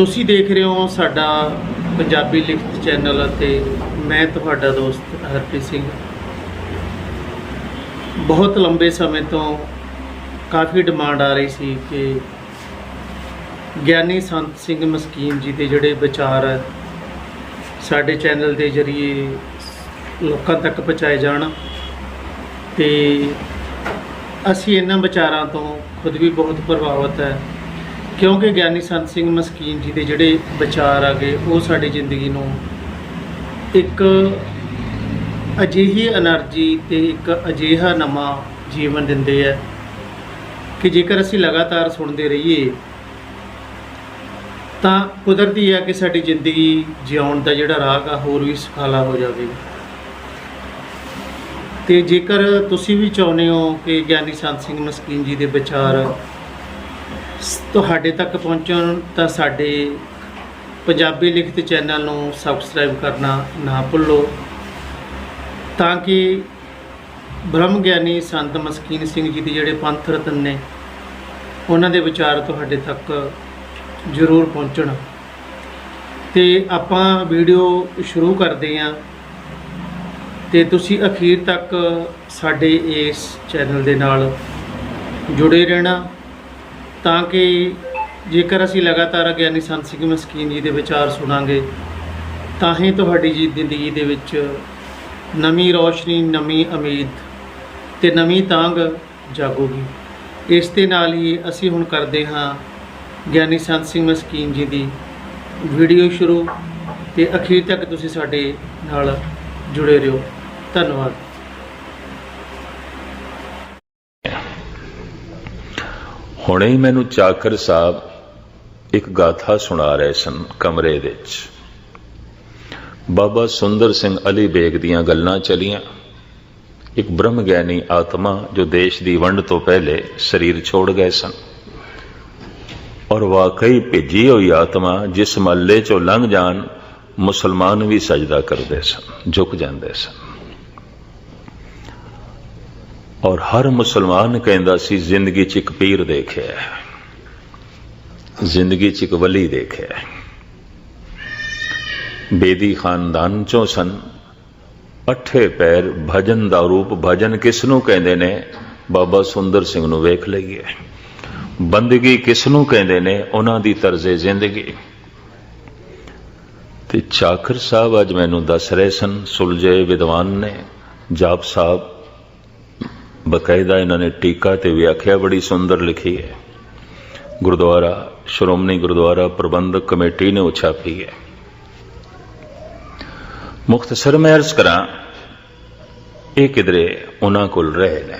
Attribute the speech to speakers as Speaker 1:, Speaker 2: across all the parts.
Speaker 1: ਤੁਸੀਂ ਦੇਖ ਰਹੇ ਹੋ ਸਾਡਾ ਪੰਜਾਬੀ ਲਿਖਤ ਚੈਨਲ ਅਤੇ ਮੈਂ ਤੁਹਾਡਾ ਦੋਸਤ ਹਰਪ੍ਰੀਤ ਸਿੰਘ। ਬਹੁਤ ਲੰਬੇ ਸਮੇਂ ਤੋਂ ਕਾਫੀ ਡਿਮਾਂਡ ਆ ਰਹੀ ਸੀ ਕਿ ਗਿਆਨੀ ਸੰਤ ਸਿੰਘ ਮਸਕੀਨ ਜੀ ਦੇ ਜਿਹੜੇ ਵਿਚਾਰ ਹੈ ਸਾਡੇ ਚੈਨਲ ਦੇ ਜ਼ਰੀਏ ਲੋਕਾਂ ਤੱਕ ਪਹੁੰਚਾਏ ਜਾਣ ਤੇ ਅਸੀਂ ਇਹਨਾਂ ਵਿਚਾਰਾਂ ਤੋਂ ਖੁਦ ਵੀ ਬਹੁਤ ਪ੍ਰਭਾਵਿਤ ਹੈ ਕਿਉਂਕਿ ਗਿਆਨੀ ਸੰਤ ਸਿੰਘ ਮਸਕੀਨ ਜੀ ਦੇ ਜਿਹੜੇ ਵਿਚਾਰ ਆ ਗਏ, ਉਹ ਸਾਡੀ ਜ਼ਿੰਦਗੀ ਨੂੰ ਇੱਕ ਅਜਿਹੀ એનર્ਜੀ ਤੇ ਇੱਕ ਅਜਿਹਾ ਨਵਾਂ ਜੀਵਨ ਦਿੰਦੇ ਆ ਕਿ ਜੇਕਰ ਅਸੀਂ ਲਗਾਤਾਰ ਸੁਣਦੇ ਰਹੀਏ, ਤਾਂ ਕੁਦਰਤੀ ਹੈ ਕਿ ਸਾਡੀ ਜ਼ਿੰਦਗੀ ਜਿਉਣ ਦਾ ਜਿਹੜਾ ਰਾਹ ਆ, ਹੋਰ ਵੀ ਸੁਖਾਲਾ ਹੋ ਜਾਵੇ। ਤੇ ਜੇਕਰ ਤੁਸੀਂ ਵੀ ਚਾਹੁੰਦੇ ਹੋ ਕਿ ਗਿਆਨੀ ਸੰਤ ਸਿੰਘ ਮਸਕੀਨ ਜੀ ਦੇ ਵਿਚਾਰ ਤੁਹਾਡੇ ਤੱਕ ਪਹੁੰਚਣ ਤਾਂ ਸਾਡੇ ਪੰਜਾਬੀ ਲਿਖਤ ਚੈਨਲ ਨੂੰ ਸਬਸਕ੍ਰਾਈਬ ਕਰਨਾ ਨਾ ਭੁੱਲੋ। ਤਾਂ ਕਿ ਬ੍ਰਹਮ ਗਿਆਨੀ ਸੰਤ ਮਸਕੀਨ ਸਿੰਘ ਜੀ ਦੇ ਜਿਹੜੇ ਪੰਥ ਰਤਨ ਨੇ, ਉਹਨਾਂ ਦੇ ਵਿਚਾਰ ਤੁਹਾਡੇ ਤੱਕ ਜ਼ਰੂਰ ਪਹੁੰਚਣ। ਤੇ ਆਪਾਂ ਵੀਡੀਓ ਸ਼ੁਰੂ ਕਰਦੇ ਹਾਂ। ਤੇ ਤੁਸੀਂ ਅਖੀਰ ਤੱਕ ਸਾਡੇ ਇਸ ਚੈਨਲ ਦੇ ਨਾਲ ਜੁੜੇ ਰਹਿਣਾ। ਤਾਂ ਕਿ ਜੇਕਰ ਅਸੀਂ ਲਗਾਤਾਰ ਗਿਆਨੀ ਸੰਤ ਸਿੰਘ ਮਸਕੀਨ ਜੀ ਦੇ ਵਿਚਾਰ ਸੁਣਾਂਗੇ, ਤਾਂ ਹੀ ਤੁਹਾਡੀ ਜੀ ਜ਼ਿੰਦਗੀ ਦੇ ਵਿੱਚ ਨਵੀਂ ਰੌਸ਼ਨੀ, ਨਵੀਂ ਉਮੀਦ ਤੇ ਨਵੀਂ ਤਾਂਗ ਜਾਗੂਗੀ। ਇਸ ਦੇ ਨਾਲ ਹੀ ਅਸੀਂ ਹੁਣ ਕਰਦੇ ਹਾਂ ਗਿਆਨੀ ਸੰਤ ਸਿੰਘ ਮਸਕੀਨ ਜੀ ਦੀ ਵੀਡੀਓ ਸ਼ੁਰੂ ਤੇ ਅਖੀਰ ਤੱਕ ਤੁਸੀਂ ਸਾਡੇ ਨਾਲ ਜੁੜੇ ਰਹੋ। ਧੰਨਵਾਦ।
Speaker 2: ਹੁਣੇ ਹੀ ਮੈਨੂੰ ਚਾਕਰ ਸਾਹਿਬ ਇੱਕ ਗਾਥਾ ਸੁਣਾ ਰਹੇ ਸਨ ਕਮਰੇ ਵਿੱਚ। ਬਾਬਾ ਸੁੰਦਰ ਸਿੰਘ ਅਲੀ ਬੇਗ ਦੀਆਂ ਗੱਲਾਂ ਚਲੀਆਂ। ਇੱਕ ਬ੍ਰਹਮ ਗਿਆਨੀ ਆਤਮਾ ਜੋ ਦੇਸ਼ ਦੀ ਵੰਡ ਤੋਂ ਪਹਿਲੇ ਸਰੀਰ ਛੋੜ ਗਏ ਸਨ। ਔਰ ਵਾਕਈ ਭਿੱਜੀ ਹੋਈ ਆਤਮਾ ਜਿਸ ਮਹੱਲੇ ਚੋਂ ਲੰਘ ਜਾਣ ਮੁਸਲਮਾਨ ਵੀ ਸਜਦਾ ਕਰਦੇ ਸਨ, ਝੁਕ ਜਾਂਦੇ ਸਨ। ਔਰ ਹਰ ਮੁਸਲਮਾਨ ਕਹਿੰਦਾ ਸੀ, ਜ਼ਿੰਦਗੀ 'ਚ ਇੱਕ ਪੀਰ ਦੇਖਿਆ ਜ਼ਿੰਦਗੀ 'ਚ ਇੱਕ ਵਲੀ ਦੇਖਿਆ ਬੇਦੀ ਖਾਨਦਾਨ ਚੋਂ ਸਨ। ਅੱਠੇ ਪੈਰ ਭਜਨ ਦਾ ਰੂਪ, ਭਜਨ ਕਿਸ ਨੂੰ ਕਹਿੰਦੇ ਨੇ? ਬਾਬਾ ਸੁੰਦਰ ਸਿੰਘ ਨੂੰ ਵੇਖ ਲਈਏ। ਬੰਦਗੀ ਕਿਸ ਨੂੰ ਕਹਿੰਦੇ ਨੇ? ਉਹਨਾਂ ਦੀ ਤਰਜ਼ੇ ਜ਼ਿੰਦਗੀ। ਤੇ ਚਾਕਰ ਸਾਹਿਬ ਅੱਜ ਮੈਨੂੰ ਦੱਸ ਰਹੇ ਸਨ, ਸੁਲਝੇ ਵਿਦਵਾਨ ਨੇ, ਜਾਪ ਸਾਹਿਬ ਬਕਾਇਦਾ ਇਹਨਾਂ ਨੇ ਟੀਕਾ ਤੇ ਵਿਆਖਿਆ ਬੜੀ ਸੁੰਦਰ ਲਿਖੀ ਹੈ। ਗੁਰਦੁਆਰਾ, ਸ਼੍ਰੋਮਣੀ ਗੁਰਦੁਆਰਾ ਪ੍ਰਬੰਧਕ ਕਮੇਟੀ ਨੇ ਉਹ ਛਾਪੀ ਹੈ। ਮੁਖਤਸਰ ਮੈਂ ਅਰਜ਼ ਕਰਾਂ, ਇਹ ਕਿਧਰੇ ਉਹਨਾਂ ਕੋਲ ਰਹੇ ਨੇ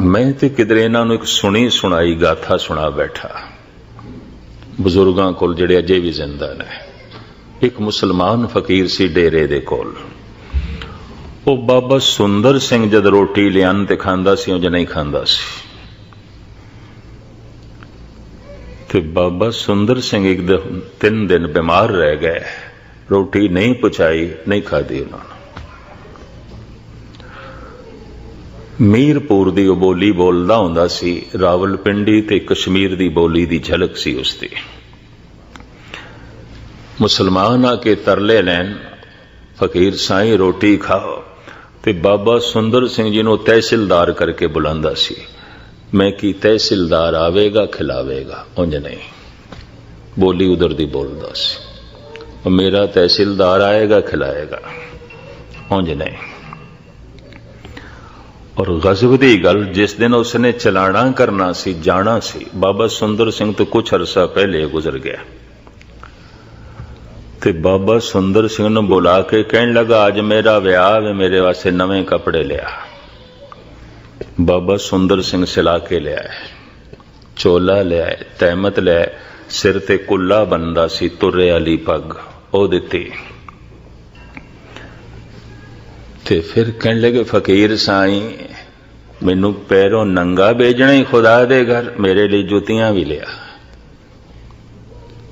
Speaker 2: ਮੈਂ ਤੇ ਕਿਧਰੇ ਇਹਨਾਂ ਨੂੰ ਇੱਕ ਸੁਣੀ ਸੁਣਾਈ ਗਾਥਾ ਸੁਣਾ ਬੈਠਾ। ਬਜ਼ੁਰਗਾਂ ਕੋਲ ਜਿਹੜੇ ਅਜੇ ਵੀ ਜ਼ਿੰਦਾ ਨੇ। ਇੱਕ ਮੁਸਲਮਾਨ ਫਕੀਰ ਸੀ ਡੇਰੇ ਦੇ ਕੋਲ। ਉਹ ਬਾਬਾ ਸੁੰਦਰ ਸਿੰਘ ਜਦ ਰੋਟੀ ਲਿਆਨ ਤੇ ਖਾਂਦਾ ਸੀ, ਉਹ ਨਹੀਂ ਖਾਂਦਾ ਸੀ। ਤੇ ਬਾਬਾ ਸੁੰਦਰ ਸਿੰਘ ਇੱਕ ਦਿਨ, ਤਿੰਨ ਦਿਨ ਬਿਮਾਰ ਰਹਿ ਗਏ। ਰੋਟੀ ਨਹੀਂ ਪਚਾਈ ਨਹੀਂ ਖਾਦੀ ਉਹਨਾਂ ਨੇ। ਮੀਰਪੁਰ ਦੀ ਉਹ ਬੋਲੀ ਬੋਲਦਾ ਹੁੰਦਾ ਸੀ, ਰਾਵਲਪਿੰਡੀ ਤੇ ਕਸ਼ਮੀਰ ਦੀ ਬੋਲੀ ਦੀ ਝਲਕ ਸੀ ਉਸ ਦੀ ਮੁਸਲਮਾਨ ਆ ਕੇ ਤਰਲੇ ਲੈਣ, ਫਕੀਰ ਸਾਈਂ ਰੋਟੀ ਖਾਓ। ਤੇ ਬਾਬਾ ਸੁੰਦਰ ਸਿੰਘ ਜੀ ਨੂੰ ਤਹਿਸੀਲਦਾਰ ਕਰਕੇ ਬੁਲਾਉਂਦਾ ਸੀ। ਮੈਂ ਕੀ ਤਹਿਸੀਲਦਾਰ ਆਵੇਗਾ, ਖਿਲਾਵੇਗਾ? ਉਂਝ ਨਹੀਂ। ਬੋਲੀ ਉਧਰ ਦੀ ਬੋਲਦਾ ਸੀ। ਮੇਰਾ ਤਹਿਸੀਲਦਾਰ ਆਏਗਾ, ਖਿਲਾਏਗਾ। ਉਂਝ ਨਹੀਂ। ਔਰ ਗਜ਼ਬ ਦੀ ਗੱਲ, ਜਿਸ ਦਿਨ ਉਸਨੇ ਚਲਾਣਾ ਕਰਨਾ ਸੀ, ਜਾਣਾ ਸੀ, ਬਾਬਾ ਸੁੰਦਰ ਸਿੰਘ ਤੋਂ ਕੁਝ ਅਰਸਾ ਪਹਿਲੇ ਗੁਜ਼ਰ ਗਿਆ। ਤੇ ਬਾਬਾ ਸੁੰਦਰ ਸਿੰਘ ਨੂੰ ਬੁਲਾ ਕੇ ਕਹਿਣ ਲੱਗਾ, ਅੱਜ ਮੇਰਾ ਵਿਆਹ ਹੈ ਮੇਰੇ ਵਾਸਤੇ ਨਵੇਂ ਕੱਪੜੇ ਲਿਆ। ਬਾਬਾ ਸੁੰਦਰ ਸਿੰਘ ਸਿਲਾ ਕੇ ਲਿਆ ਚੋਲਾ ਲਿਆ ਤਹਿਮਤ ਲਿਆ ਸਿਰ ਤੇ ਕੁੱਲਾ ਬੰਦਾ ਸੀ, ਤੁਰੇ ਵਾਲੀ ਪੱਗ ਉਹ ਦਿੱਤੀ। ਤੇ ਫਿਰ ਕਹਿਣ ਲੱਗੇ, ਫਕੀਰ ਸਾਈਂ, ਮੈਨੂੰ ਪੈਰੋਂ ਨੰਗਾ ਭੇਜਣਾ ਹੀ ਖੁਦਾ ਦੇ ਘਰ, ਮੇਰੇ ਲਈ ਜੁੱਤੀਆਂ ਵੀ ਲਿਆ।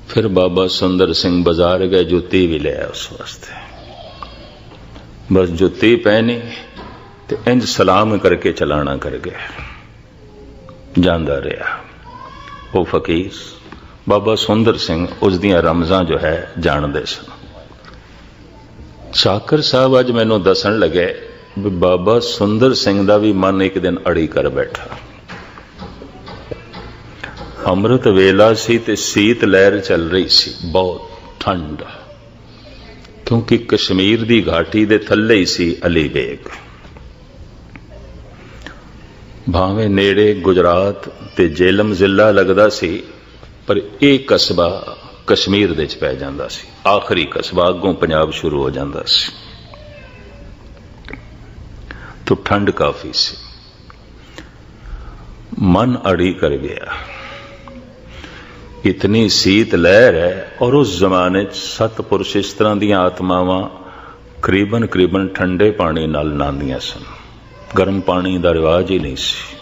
Speaker 2: ਫਿਰ ਬਾਬਾ ਸੁੰਦਰ ਸਿੰਘ ਬਾਜ਼ਾਰ ਗਏ ਜੁੱਤੀ ਵੀ ਲਿਆ ਉਸ ਵਾਸਤੇ ਬਸ ਜੁੱਤੀ ਪਹਿਨੀ ਤੇ ਇੰਜ ਸਲਾਮ ਕਰਕੇ ਚਲਾਣਾ ਕਰ ਗਿਆ ਜਾਂਦਾ ਰਿਹਾ ਉਹ ਫਕੀਰ ਬਾਬਾ ਸੁੰਦਰ ਸਿੰਘ ਉਸ ਦੀਆਂ ਰਮਜ਼ਾਂ ਜੋ ਹੈ ਜਾਣਦੇ ਸਨ ਚਾਕਰ ਸਾਹਿਬ ਅੱਜ ਮੈਨੂੰ ਦੱਸਣ ਲੱਗੇ ਵੀ ਬਾਬਾ ਸੁੰਦਰ ਸਿੰਘ ਦਾ ਵੀ ਮਨ ਇੱਕ ਦਿਨ ਅੜੀ ਕਰ ਬੈਠਾ ਅੰਮ੍ਰਿਤ ਵੇਲਾ ਸੀ ਤੇ ਸੀਤ ਲਹਿਰ ਚੱਲ ਰਹੀ ਸੀ, ਬਹੁਤ ਠੰਡ। ਕਿਉਂਕਿ ਕਸ਼ਮੀਰ ਦੀ ਘਾਟੀ ਦੇ ਥੱਲੇ ਹੀ ਸੀ ਅਲੀ ਬੇਗ ਭਾਵੇਂ ਨੇੜੇ ਗੁਜਰਾਤ ਤੇ ਜੇਲਮ ਜ਼ਿਲ੍ਹਾ ਲੱਗਦਾ ਸੀ, ਪਰ ਇਹ ਕਸਬਾ ਕਸ਼ਮੀਰ ਦੇ ਵਿੱਚ ਪੈ ਜਾਂਦਾ ਸੀ। ਆਖਰੀ ਕਸਬਾ ਅੱਗੋਂ ਪੰਜਾਬ ਸ਼ੁਰੂ ਹੋ ਜਾਂਦਾ ਸੀ। ਤੋਂ ਠੰਡ ਕਾਫੀ ਸੀ। ਮਨ ਅੜੀ ਕਰ ਗਿਆ। ਇਤਨੀ ਸੀਤ ਲਹਿਰ ਹੈ ਔਰ ਉਸ ਜ਼ਮਾਨੇ 'ਚ ਸਤਪੁਰਸ਼ ਇਸ ਤਰ੍ਹਾਂ ਦੀਆਂ ਆਤਮਾਵਾਂ ਕਰੀਬਨ ਕਰੀਬਨ ਠੰਡੇ ਪਾਣੀ ਨਾਲ ਨਾਂਦੀਆਂ ਸਨ। ਗਰਮ ਪਾਣੀ ਦਾ ਰਿਵਾਜ ਹੀ ਨਹੀਂ ਸੀ।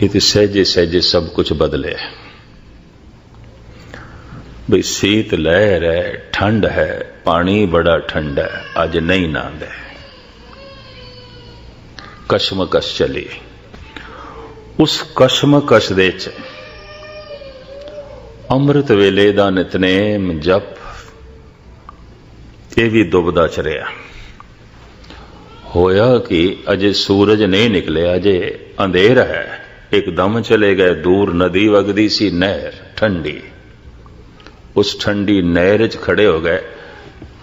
Speaker 2: ਇਹ ਤੇ ਸਹਿਜੇ ਸਹਿਜੇ ਸਭ ਕੁਝ ਬਦਲਿਆ ਬਈ ਸੀਤ ਲਹਿਰ ਹੈ, ਠੰਡ ਹੈ, ਪਾਣੀ ਬੜਾ ਠੰਡਾ ਹੈ, ਅੱਜ ਨਹੀਂ ਨਾਂਦਾ। ਕਸ਼ਮਕਸ਼ ਚਲੀ। ਉਸ ਕਸ਼ਮਕਸ਼ ਦੇ ਚ ਅੰਮ੍ਰਿਤ ਵੇਲੇ ਦਾ ਨਿਤਨੇਮ ਜਪ, ਇਹ ਵੀ ਦੁਬਦਾ ਚ ਰਿਹਾ ਹੋਇਆ ਕਿ ਅਜੇ ਸੂਰਜ ਨਹੀਂ ਨਿਕਲਿਆ, ਅਜੇ ਅੰਧੇਰ ਹੈ। ਇੱਕਦਮ ਚਲੇ ਗਏ ਦੂਰ, ਨਦੀ ਵਗਦੀ ਸੀ, ਨਹਿਰ ਠੰਡੀ। ਉਸ ਠੰਡੀ ਨਹਿਰ 'ਚ ਖੜੇ ਹੋ ਗਏ।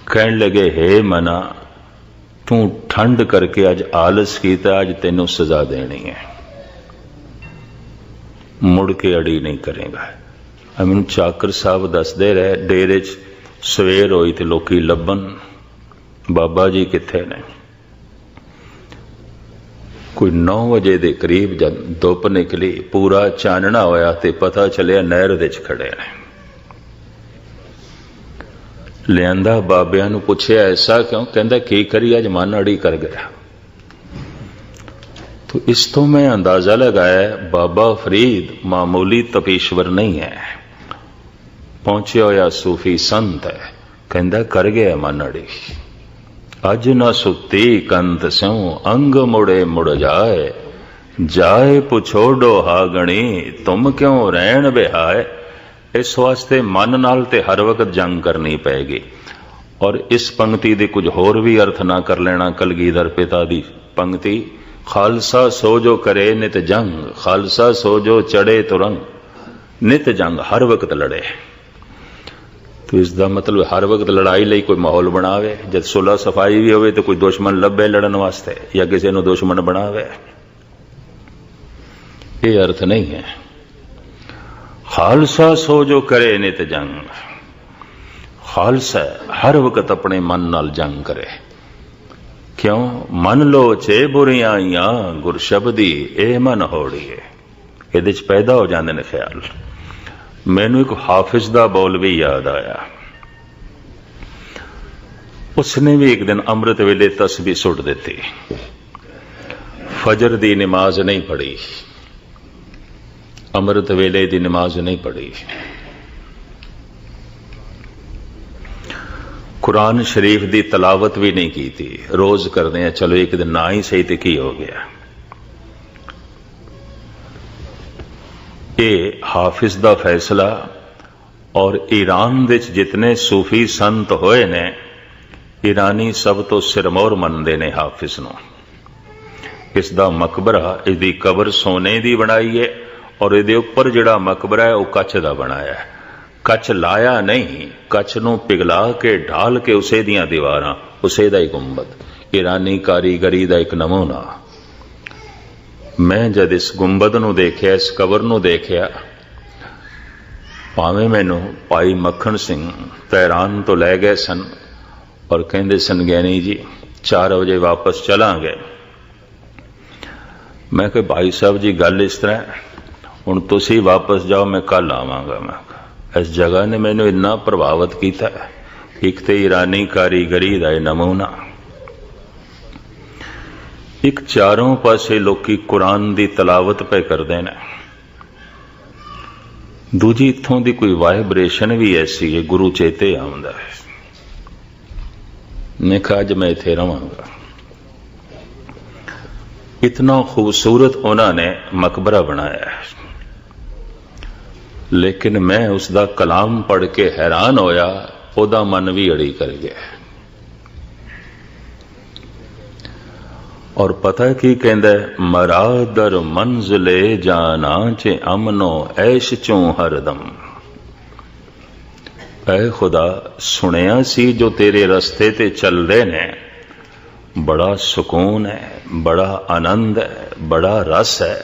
Speaker 2: ਕਹਿਣ ਲੱਗੇ, ਹੇ ਮਨਾ, ਤੂੰ ਠੰਡ ਕਰਕੇ ਅੱਜ ਆਲਸ ਕੀਤਾ, ਅੱਜ ਤੈਨੂੰ ਸਜ਼ਾ ਦੇਣੀ ਹੈ। ਮੁੜ ਕੇ ਅੜੀ ਨਹੀਂ ਕਰੇਗਾ। ਆ ਮੈਨੂੰ ਚਾਕਰ ਸਾਹਿਬ ਦੱਸਦੇ ਰਹੇ, ਡੇਰੇ 'ਚ ਸਵੇਰ ਹੋਈ ਤੇ ਲੋਕੀ ਲੱਭਣ, ਬਾਬਾ ਜੀ ਕਿੱਥੇ ਨੇ? ਕੋਈ 9 ਵਜੇ ਦੇ ਕਰੀਬ ਜਦ ਧੁੱਪ ਨਿਕਲੀ, ਪੂਰਾ ਚਾਨਣਾ ਹੋਇਆ ਤੇ ਪਤਾ ਚੱਲਿਆ ਨਹਿਰ ਦੇ ਚ ਖੜੇ ਨੇ। ਲਿਆਂਦਾ ਬਾਬਿਆਂ ਨੂੰ ਪੁੱਛਿਆ, ਐਸਾ ਕਿਉਂ? ਕਹਿੰਦਾ, ਕੀ ਕਰੀ ਅੱਜ ਮਨ ਅੜੀ ਕਰ ਗਿਆ। तो इस तो मैं अंदाजा लगाया बाबा फरीद मामूली तपेश्वर नहीं है पहुंचे होया सूफी संत है कहता कर गया मन अड़ी अज न सुती कंत स्यों अंग मुड़े मुड़ जाए जाए पुछोडो हागणी तुम क्यों रहन बिहाए ਇਸ ਵਾਸਤੇ ਮਨ ਨਾਲ ਤੇ ਹਰ ਵਕਤ ਜੰਗ ਕਰਨੀ ਪਏਗੀ ਔਰ ਇਸ ਪੰਕਤੀ ਦੇ ਕੁਝ ਹੋਰ ਵੀ ਅਰਥ ਨਾ ਕਰ ਲੈਣਾ ਕਲਗੀਧਰ ਪਿਤਾ ਦੀ ਪੰਕਤੀ ਖਾਲਸਾ ਸੋ ਜੋ ਕਰੇ ਨਿਤ ਜੰਗ, ਖਾਲਸਾ ਸੋ ਜੋ ਚੜੇ ਤੁਰੰਗ, ਨਿਤ ਜੰਗ ਹਰ ਵਕਤ ਲੜੇ। ਤੋ ਇਸ ਦਾ ਮਤਲਬ ਹਰ ਵਕਤ ਲੜਾਈ ਲਈ ਕੋਈ ਮਾਹੌਲ ਬਣਾਵੇ, ਜਦ ਸੁਲਾ ਸਫ਼ਾਈ ਵੀ ਹੋਵੇ ਤਾਂ ਕੋਈ ਦੁਸ਼ਮਣ ਲੱਭੇ ਲੜਨ ਵਾਸਤੇ ਜਾਂ ਕਿਸੇ ਨੂੰ ਦੁਸ਼ਮਣ ਬਣਾਵੇ। ਇਹ ਅਰਥ ਨਹੀਂ ਹੈ। ਖਾਲਸਾ ਸੋ ਜੋ ਕਰੇ ਨਿਤ ਜੰਗ, ਖਾਲਸਾ ਹਰ ਵਕਤ ਆਪਣੇ ਮਨ ਨਾਲ ਜੰਗ ਕਰੇ। ਕਿਉਂ? ਮਨ ਲੋ ਚੇ ਬੁਰੀਆਂ ਆਈਆਂ, ਗੁਰ ਸ਼ਬਦੀ ਇਹ ਮਨ ਹੋੜੀਏ ਇਹਦੇ ਚ ਪੈਦਾ ਹੋ ਜਾਂਦੇ ਨੇ ਖਿਆਲ। ਮੈਨੂੰ ਇੱਕ ਹਾਫਿਜ਼ ਦਾ ਬੋਲ ਵੀ ਯਾਦ ਆਇਆ। ਉਸਨੇ ਵੀ ਇੱਕ ਦਿਨ ਅੰਮ੍ਰਿਤ ਵੇਲੇ ਤਸਬੀਹ ਸੁੱਟ ਦਿੱਤੀ। ਫਜਰ ਦੀ ਨਮਾਜ਼ ਨਹੀਂ ਪੜ੍ਹੀ। ਅੰਮ੍ਰਿਤ ਵੇਲੇ ਦੀ ਨਮਾਜ਼ ਨਹੀਂ ਪੜ੍ਹੀ। ਕੁਰਾਨ ਸ਼ਰੀਫ ਦੀ ਤਲਾਵਤ ਵੀ ਨਹੀਂ ਕੀਤੀ। ਰੋਜ਼ ਕਰਦੇ ਆ, ਚਲੋ ਇੱਕ ਦਿਨ ਨਾ ਹੀ ਸਹੀ ਤੇ ਕੀ ਹੋ ਗਿਆ। ਇਹ ਹਾਫਿਜ਼ ਦਾ ਫੈਸਲਾ ਔਰ ਈਰਾਨ ਵਿੱਚ ਜਿਤਨੇ ਸੂਫੀ ਸੰਤ ਹੋਏ ਨੇ, ਈਰਾਨੀ ਸਭ ਤੋਂ ਸਿਰਮੌਰ ਮੰਨਦੇ ਨੇ ਹਾਫਿਜ਼ ਨੂੰ। ਇਸ ਦਾ ਮਕਬਰਾ, ਇਸ ਦੀ ਕਬਰ ਸੋਨੇ ਦੀ ਬਣਾਈ ਹੈ ਔਰ ਇਹਦੇ ਉੱਪਰ ਜਿਹੜਾ ਮਕਬਰਾ ਹੈ, ਉਹ ਕੱਚ ਦਾ ਬਣਾਇਆ ਹੈ। ਕੱਚ ਲਾਇਆ ਨਹੀਂ ਕੱਚ ਨੂੰ ਪਿਘਲਾ ਕੇ ਢਾਲ ਕੇ ਉਸੇ ਦੀਆਂ ਦੀਵਾਰਾਂ, ਉਸੇ ਦਾ ਹੀ ਗੁੰਬਦ। ਇਰਾਨੀ ਕਾਰੀਗਰੀ ਦਾ ਇੱਕ ਨਮੂਨਾ। ਮੈਂ ਜਦ ਇਸ ਗੁੰਬਦ ਨੂੰ ਦੇਖਿਆ, ਇਸ ਕਬਰ ਨੂੰ ਦੇਖਿਆ, ਭਾਵੇਂ ਮੈਨੂੰ ਭਾਈ ਮੱਖਣ ਸਿੰਘ ਤਹਿਰਾਨ ਤੋਂ ਲੈ ਗਏ ਸਨ, ਔਰ ਕਹਿੰਦੇ ਸਨ, ਗਿਆਨੀ ਜੀ 4 ਵਜੇ ਵਾਪਸ ਚਲਾਂਗੇ। ਮੈਂ ਕਿਹਾ, ਭਾਈ ਸਾਹਿਬ ਜੀ, ਗੱਲ ਇਸ ਤਰ੍ਹਾਂ ਹੁਣ ਤੁਸੀਂ ਵਾਪਸ ਜਾਓ, ਮੈਂ ਕੱਲ ਆਵਾਂਗਾ, ਮੈਂ ਇਸ ਜਗ੍ਹਾ ਨੇ ਮੈਨੂੰ ਇੰਨਾ ਪ੍ਰਭਾਵਿਤ ਕੀਤਾ ਇੱਕ ਤੇ ਈਰਾਨੀ ਕਾਰੀਗਰੀ ਦਾ ਇਹ ਨਮੂਨਾ, ਇੱਕ ਚਾਰੋਂ ਪਾਸੇ ਲੋਕੀ ਕੁਰਾਨ ਦੀ ਤਲਾਵਤ ਪੈ ਕਰਦੇ ਨੇ। ਦੂਜੀ ਇਥੋਂ ਦੀ ਕੋਈ ਵਾਈਬ੍ਰੇਸ਼ਨ ਵੀ ਐਸੀ ਹੈ, ਗੁਰੂ ਚੇਤੇ ਆਉਂਦਾ ਹੈ। ਮੈਂ ਕਿਹਾ, ਅੱਜ ਮੈਂ ਇੱਥੇ ਰਵਾਂਗਾ। ਇਤਨਾ ਖੂਬਸੂਰਤ ਉਹਨਾਂ ਨੇ ਮਕਬਰਾ ਬਣਾਇਆ ਹੈ। ਲੇਕਿਨ ਮੈਂ ਉਸ ਦਾ ਕਲਾਮ ਪੜ੍ਹ ਕੇ ਹੈਰਾਨ ਹੋਇਆ, ਉਹਦਾ ਮਨ ਵੀ ਅੜੀ ਕਰ ਗਿਆ। ਔਰ ਪਤਾ ਕੀ ਕਹਿੰਦਾ ਹੈ? ਮਰਾਦਰ ਮੰਜ਼ਲੇ ਜਾਨਾ ਚ ਅਮਨੋ ਐਸ਼ ਚੋਂ ਹਰਦਮ। ਐ ਖੁਦਾ, ਸੁਣਿਆ ਸੀ ਜੋ ਤੇਰੇ ਰਸਤੇ ਤੇ ਚੱਲਦੇ ਨੇ? ਬੜਾ ਸਕੂਨ ਹੈ, ਬੜਾ ਆਨੰਦ ਹੈ, ਬੜਾ ਰਸ ਹੈ।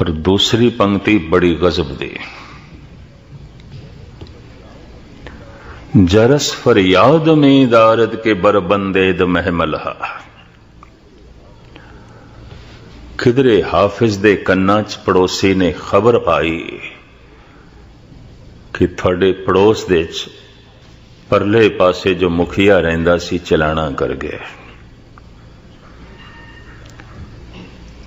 Speaker 2: पर दूसरी पंक्ति बड़ी गजब दी जरस फरियाद में दारद के बरबंदेद महमलहा खिदरे ਹਾਫਿਜ਼ ਦੇ ਕੰਨਾਂ 'ਚ ਪੜੋਸੀ ਨੇ ਖਬਰ ਪਾਈ ਕਿ ਤੁਹਾਡੇ ਪੜੋਸ ਦੇ 'ਚ ਪਰਲੇ ਪਾਸੇ ਜੋ ਮੁਖੀਆ ਰਹਿੰਦਾ ਸੀ ਚਲਾਣਾ ਕਰ ਗਿਆ।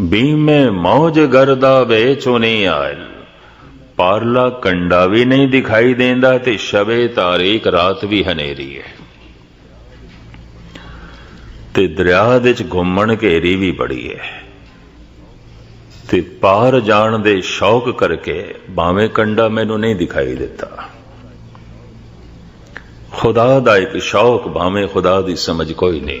Speaker 2: ਬੀਮੇ ਮੌਜ ਗਰਦਾ ਵੇਚੋ ਨਹੀਂ ਆਇਲ ਪਾਰਲਾ ਕੰਡਾ ਵੀ ਨਹੀਂ ਦਿਖਾਈ ਦਿੰਦਾ ਤੇ ਸ਼ਬੇ ਤਾਰੀਕ ਰਾਤ ਵੀ ਹਨੇਰੀ ਹੈ ਤੇ ਦਰਿਆ ਦੇ ਚ ਘੁੰਮਣ ਘੇਰੀ ਵੀ ਬੜੀ ਹੈ ਤੇ ਪਾਰ ਜਾਣ ਦੇ ਸ਼ੌਕ ਕਰਕੇ ਬਾਵੇਂ ਕੰਡਾ ਮੈਨੂੰ ਨਹੀਂ ਦਿਖਾਈ ਦਿੱਤਾ ਖੁਦਾ ਦਾ ਇੱਕ ਸ਼ੌਕ ਭਾਵੇਂ ਖੁਦਾ ਦੀ ਸਮਝ ਕੋਈ ਨਹੀਂ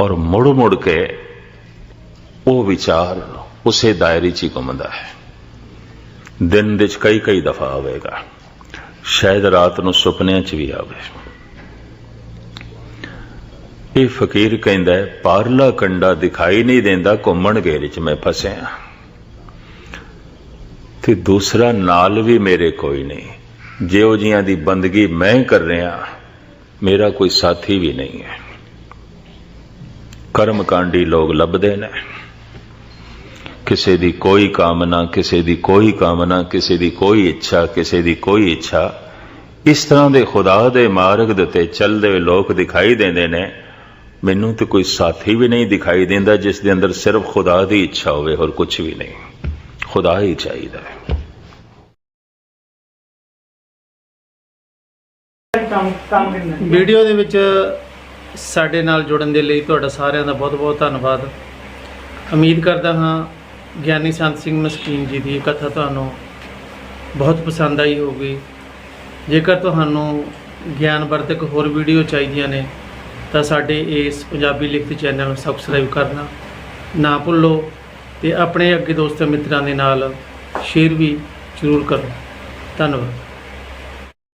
Speaker 2: ਔਰ ਮੁੜ ਮੁੜ ਕੇ ਉਹ ਵਿਚਾਰ ਉਸੇ ਦਾਇਰੇ 'ਚ ਹੀ ਘੁੰਮਦਾ ਹੈ। ਦਿਨ ਵਿੱਚ ਕਈ ਕਈ ਦਫਾ ਆਵੇਗਾ। ਸ਼ਾਇਦ ਰਾਤ ਨੂੰ ਸੁਪਨਿਆਂ 'ਚ ਵੀ ਆਵੇ। ਇਹ ਫਕੀਰ ਕਹਿੰਦਾ ਪਾਰਲਾ ਕੰਡਾ ਦਿਖਾਈ ਨਹੀਂ ਦਿੰਦਾ, ਘੁੰਮਣ ਘੇਰੇ 'ਚ ਮੈਂ ਫਸਿਆ ਤੇ ਦੂਸਰਾ, ਨਾਲ ਵੀ ਮੇਰੇ ਕੋਈ ਨਹੀਂ। ਜਿਉ ਜੀਆਂ ਦੀ ਬੰਦਗੀ ਮੈਂ ਕਰ ਰਿਹਾ, ਮੇਰਾ ਕੋਈ ਸਾਥੀ ਵੀ ਨਹੀਂ ਹੈ। ਕਰਮਕਾਂਡੀ ਲੋਕ ਲੱਭਦੇ ਨੇ। ਕਿਸੇ ਦੀ ਕੋਈ ਕਾਮਨਾ ਕਿਸੇ ਦੀ ਕੋਈ ਕਾਮਨਾ ਕਿਸੇ ਦੀ ਕੋਈ ਇੱਛਾ ਕਿਸੇ ਦੀ ਕੋਈ ਇੱਛਾ। ਇਸ ਤਰ੍ਹਾਂ ਦੇ ਖੁਦਾ ਦੇ ਮਾਰਗ ਦੇ ਤੇ ਚੱਲਦੇ ਹੋਏ ਲੋਕ ਦਿਖਾਈ ਦਿੰਦੇ ਨੇ। ਮੈਨੂੰ ਤੇ ਕੋਈ ਸਾਥੀ ਵੀ ਨਹੀਂ ਦਿਖਾਈ ਦਿੰਦਾ ਜਿਸ ਦੇ ਅੰਦਰ ਸਿਰਫ ਖੁਦਾ ਦੀ ਇੱਛਾ ਹੋਵੇ ਹੋਰ ਕੁਝ ਵੀ ਨਹੀਂ। ਖੁਦਾ ਹੀ ਚਾਹੀਦਾ ਹੈ।
Speaker 1: ਵੀਡੀਓ ਦੇ ਵਿੱਚ ਸਾਡੇ ਨਾਲ ਜੁੜਨ ਦੇ ਲਈ ਤੁਹਾਡਾ ਸਾਰਿਆਂ ਦਾ ਬਹੁਤ-ਬਹੁਤ ਧੰਨਵਾਦ। ਉਮੀਦ ਕਰਦਾ ਹਾਂ ਗਿਆਨੀ ਸੰਤ ਸਿੰਘ ਮਸਕੀਨ ਜੀ ਦੀ ਕਥਾ ਤੁਹਾਨੂੰ ਬਹੁਤ ਪਸੰਦ ਆਈ ਹੋਊਗੀ। ਜੇਕਰ ਤੁਹਾਨੂੰ ਗਿਆਨਵਰਧਕ ਹੋਰ ਵੀਡੀਓ ਚਾਹੀਦੀਆਂ ਨੇ, ਤਾਂ ਸਾਡੇ ਇਸ ਪੰਜਾਬੀ ਲਿਖਤ ਚੈਨਲ ਨੂੰ ਸਬਸਕ੍ਰਾਈਬ ਕਰਨਾ ਨਾ ਭੁੱਲੋ ਤੇ ਆਪਣੇ ਅੱਗੇ ਦੋਸਤਾਂ ਮਿੱਤਰਾਂ ਦੇ ਨਾਲ ਸ਼ੇਅਰ ਵੀ ਜ਼ਰੂਰ ਕਰੋ। ਧੰਨਵਾਦ।